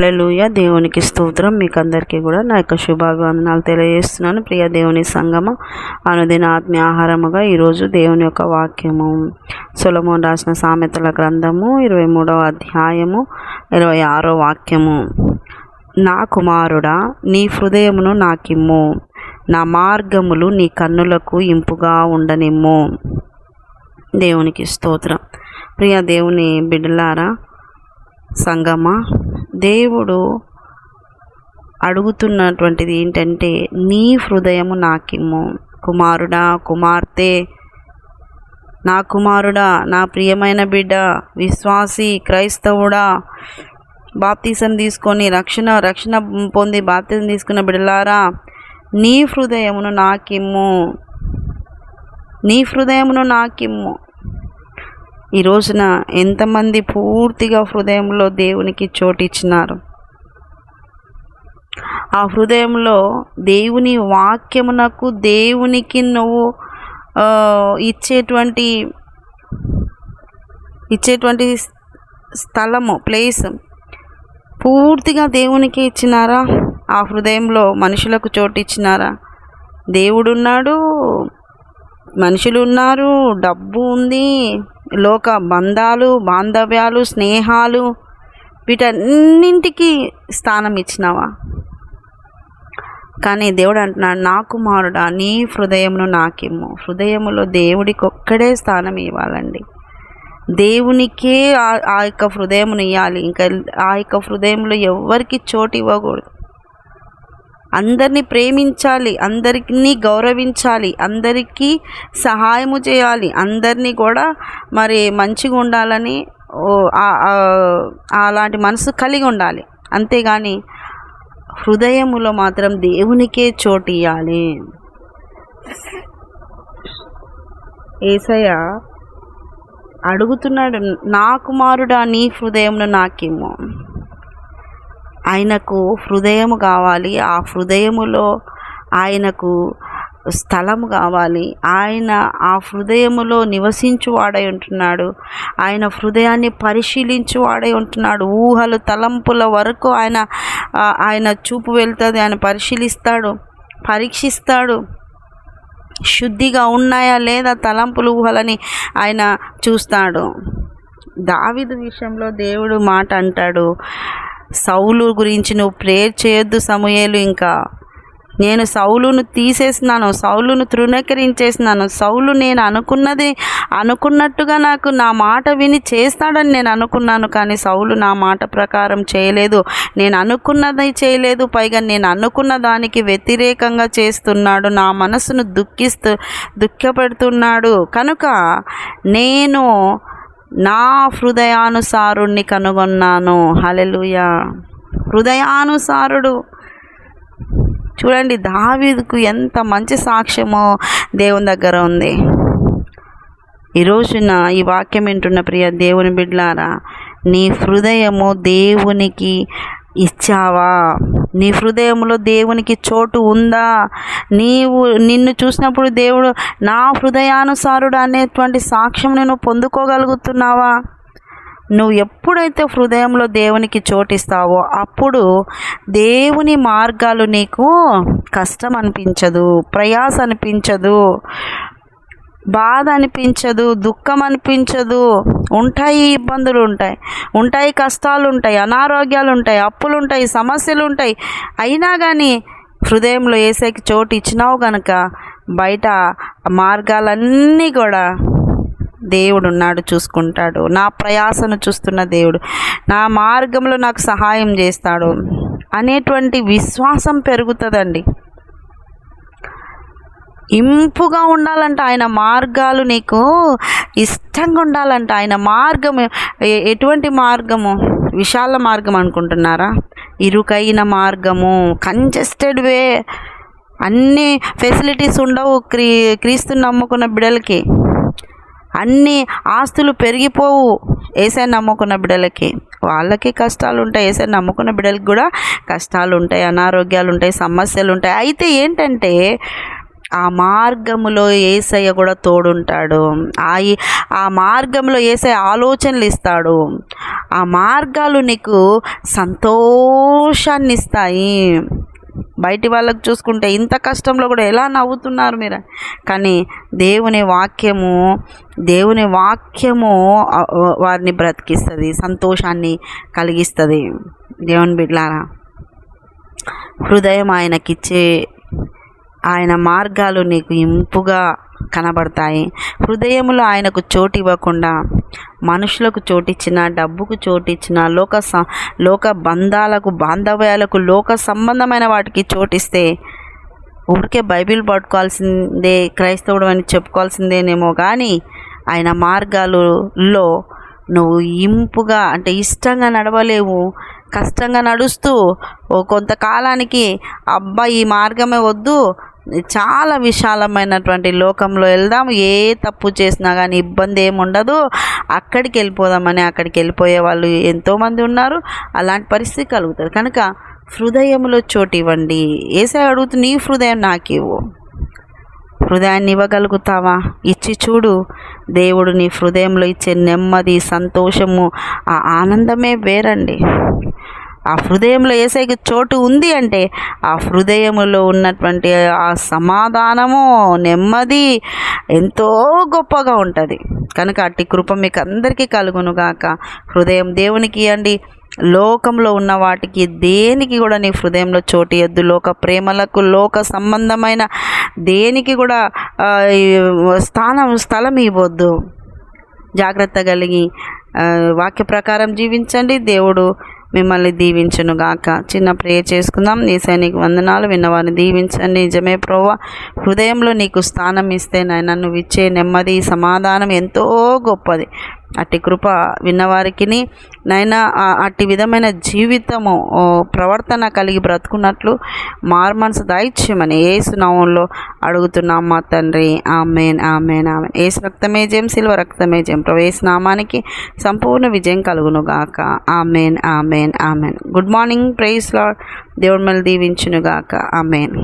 హల్లెలూయా. దేవునికి స్తోత్రం. మీకు అందరికీ కూడా నా యొక్క శుభాభివందనాలు తెలియజేస్తున్నాను. ప్రియ దేవుని సంగమ అనుదిన ఆత్మీయ ఆహారముగా ఈరోజు దేవుని యొక్క వాక్యము. సులమోన్ రాసిన సామెతల గ్రంథము ఇరవై మూడవ అధ్యాయము ఇరవై ఆరో వాక్యము. నా కుమారుడా నీ హృదయమును నాకిమ్ము. నా మార్గములు నీ కన్నులకు ఇంపుగా ఉండనిమ్ము. దేవునికి స్తోత్రం. ప్రియ దేవుని బిడ్డలారా సంగమ? దేవుడు అడుగుతున్నటువంటిది ఏంటంటే నీ హృదయము నాకిమ్ము. కుమారుడా కుమార్తె నా కుమారుడా నా ప్రియమైన బిడ్డ విశ్వాసి క్రైస్తవుడా బాప్తీసం తీసుకొని రక్షణ రక్షణ పొంది బాప్తీసం తీసుకున్న బిడ్డలారా నీ హృదయమును నాకిమ్ము. నీ హృదయమును నాకిమ్ము. ఈ రోజున ఎంతమంది పూర్తిగా హృదయంలో దేవునికి చోటు ఇచ్చినారు ఆ హృదయంలో దేవుని వాక్యమునకు దేవునికి నువ్వు ఇచ్చేటువంటి ఇచ్చేటువంటి స్థలము ప్లేస్ పూర్తిగా దేవునికి ఇచ్చినారా? ఆ హృదయంలో మనుషులకు చోటు ఇచ్చినారా దేవుడున్నాడు మనుషులు ఉన్నారు డబ్బు ఉంది లోక బంధాలు బాంధవ్యాలు స్నేహాలు వీటన్నింటికి స్థానం ఇచ్చినావా? కానీ దేవుడు అంటున్నాడు నా కుమారుడా నీ హృదయమును నాకిమ్ము. హృదయములో దేవుడికి ఒక్కడే స్థానం ఇవ్వాలండి. దేవునికే ఆ- ఆ యొక్క హృదయమును ఇవ్వాలి ఇంకా ఆ యొక్క హృదయంలో ఎవరికి చోటు ఇవ్వకూడదు. అందరినీ ప్రేమించాలి అందరినీ గౌరవించాలి అందరికీ సహాయము చేయాలి అందరినీ కూడా మరి మంచిగా ఉండాలని ఓ, అలాంటి మనసు కలిగి ఉండాలి. అంతేగాని హృదయములో మాత్రం దేవునికే చోటు ఇవ్వాలి ఏసయ్య అడుగుతున్నాడు నా కుమారుడా నీ హృదయంలో నాకేమో ఆయనకు హృదయం కావాలి. ఆ హృదయములో ఆయనకు స్థలం కావాలి. ఆయన ఆ హృదయములో నివసించువాడై ఉంటున్నాడు. ఆయన హృదయాన్ని పరిశీలించువాడై ఉంటున్నాడు. ఊహలు తలంపుల వరకు ఆయన ఆయన చూపు వెళ్తుంది. ఆయన పరిశీలిస్తాడు పరీక్షిస్తాడు. శుద్ధిగా ఉన్నాయా లేదా తలంపులు ఊహలని ఆయన చూస్తాడు. దావిదు విషయంలో దేవుడు మాట అంటాడు. సౌలు గురించి నువ్వు ప్రేయర్ చేయొద్దు సమూహేలు ఇంకా. నేను సౌలును తీసేసినాను సౌలును తృణీకరించేసినాను. సౌలు నేను అనుకున్నది అనుకున్నట్టుగా నాకు నా మాట విని చేస్తాడని నేను అనుకున్నాను కానీ సౌలు నా మాట ప్రకారం చేయలేదు. నేను అనుకున్నది చేయలేదు పైగా నేను అనుకున్న దానికి వ్యతిరేకంగా చేస్తున్నాడు నా మనసును దుఃఖిస్తూ దుఃఖపెడుతున్నాడు. కనుక నేను నా హృదయానుసారుణ్ణి కనుగొన్నాను. హలెలుయ హృదయానుసారుడు. చూడండి దావీదుకు ఎంత మంచి సాక్ష్యమో దేవుని దగ్గర ఉంది. ఈ రోజున ఈ వాక్యం వింటున్న ప్రియ దేవుని బిడ్లారా నీ హృదయము దేవునికి ఇచ్చావా? నీ హృదయంలో దేవునికి చోటు ఉందా? నీవు నిన్ను చూసినప్పుడు దేవుడు నా హృదయానుసారుడు అనేటువంటి సాక్ష్యం నేను పొందుకోగలుగుతున్నావా? నువ్వు ఎప్పుడైతే హృదయంలో దేవునికి చోటిస్తావో అప్పుడు దేవుని మార్గాలు నీకు కష్టం అనిపించదు ప్రయాస అనిపించదు బాధ అనిపించదు దుఃఖం అనిపించదు ఉంటాయి ఇబ్బందులు ఉంటాయి. ఉంటాయి కష్టాలు ఉంటాయి అనారోగ్యాలు ఉంటాయి అప్పులు ఉంటాయి సమస్యలు ఉంటాయి అయినా కానీ హృదయంలో వేసేకి చోటు ఇచ్చినావు కనుక బయట మార్గాలన్నీ కూడా దేవుడు ఉన్నాడు చూసుకుంటాడు. నా ప్రయాసను చూస్తున్న దేవుడు. నా మార్గంలో నాకు సహాయం చేస్తాడు అనేటువంటి విశ్వాసం పెరుగుతుందండి. ఇంపుగా ఉండాలంట ఆయన మార్గాలు నీకు ఇష్టంగా ఉండాలంట ఆయన మార్గం ఎటువంటి మార్గము? విశాల మార్గం అనుకుంటున్నారా? ఇరుకైన మార్గము కంజెస్టెడ్ వే. అన్ని ఫెసిలిటీస్ ఉండవు క్రీ క్రీస్తుని నమ్ముకున్న బిడ్డలకి అన్ని ఆస్తులు పెరిగిపోవు ఏసై నమ్ముకున్న బిడ్డలకి వాళ్ళకి కష్టాలు ఉంటాయి ఏసై నమ్ముకున్న బిడ్డలకి కూడా కష్టాలు ఉంటాయి అనారోగ్యాలు ఉంటాయి సమస్యలు ఉంటాయి అయితే ఏంటంటే ఆ మార్గములో ఏసయ్య కూడా తోడుంటాడు. ఆ ఆ మార్గంలో ఏసయ్య ఆలోచనలు ఇస్తాడు. ఆ మార్గాలు నీకు సంతోషాన్ని ఇస్తాయి. బయటి వాళ్ళకు చూసుకుంటే ఇంత కష్టంలో కూడా ఎలా నవ్వుతున్నారు మీరు? కానీ దేవుని వాక్యము దేవుని వాక్యము వారిని బ్రతికిస్తుంది సంతోషాన్ని కలిగిస్తుంది. దేవుని బిడ్లారా హృదయం ఆయనకిచ్చే ఆయన మార్గాలు నీకు ఇంపుగా కనబడతాయి. హృదయంలో ఆయనకు చోటు ఇవ్వకుండా మనుషులకు చోటిచ్చిన డబ్బుకు చోటిచ్చిన లోక స లోక బంధాలకు బాంధవ్యాలకు లోక సంబంధమైన వాటికి చోటిస్తే ఊరికే బైబిల్ పట్టుకోవాల్సిందే క్రైస్తవుడు అని చెప్పుకోవాల్సిందేనేమో కానీ ఆయన మార్గాలలో నువ్వు ఇంపుగా అంటే ఇష్టంగా నడవలేవు కష్టంగా నడుస్తూ ఓ కొంతకాలానికి అబ్బా ఈ మార్గమే వద్దు చాలా విశాలమైనటువంటి లోకంలో వెళ్దాం ఏ తప్పు చేసినా కానీ ఇబ్బంది ఏముండదు అక్కడికి వెళ్ళిపోదామని అక్కడికి వెళ్ళిపోయే వాళ్ళు ఎంతోమంది ఉన్నారు. అలాంటి పరిస్థితి కలుగుతుంది. కనుక హృదయంలో చోటు ఇవ్వండి. ఏసే అడుగుతూ నీ హృదయం నాకు హృదయాన్ని ఇవ్వగలుగుతావా? ఇచ్చి చూడు. దేవుడు నీ హృదయంలో ఇచ్చే నెమ్మది సంతోషము ఆ ఆనందమే వేరండి. ఆ హృదయంలో ఏసైకి చోటు ఉంది అంటే ఆ హృదయంలో ఉన్నటువంటి ఆ సమాధానము నెమ్మది ఎంతో గొప్పగా ఉంటుంది. కనుక అట్టి కృప మీకు అందరికీ కలుగునుగాక హృదయం దేవునికి ఇవ్వండి లోకంలో ఉన్న వాటికి దేనికి కూడా నీ హృదయంలో చోటు ఇవ్వద్దు లోక ప్రేమలకు లోక సంబంధమైన దేనికి కూడా స్థానం స్థలం ఇవ్వద్దు. జాగ్రత్త కలిగి వాక్య ప్రకారం జీవించండి. దేవుడు మిమ్మల్ని దీవించను గాక. చిన్న ప్రేయ చేసుకుందాం. నీ సైనిక వందనాలు విన్నవారిని దీవించండి. నిజమే ప్రోవా హృదయంలో నీకు స్థానం ఇస్తే నాయన నువ్వు ఇచ్చే నెమ్మది సమాధానం ఎంతో గొప్పది. అట్టి కృప విన్నవారికి నైనా అట్టి విధమైన జీవితము ప్రవర్తన కలిగి బ్రతుకున్నట్లు మార్మన్స్ దాయిత్యమని ఏసు నవంలో అడుగుతున్నాం మా తండ్రి. Amen amen amen. ఏసు రక్తమే జయం సిల్వ రక్తమే జయం. ప్రవేశనామానికి సంపూర్ణ విజయం కలుగును గాక amen amen amen. Good morning praise Lord దేవుడి మళ్ళీ దీవించునుగాక. ఆమెన్.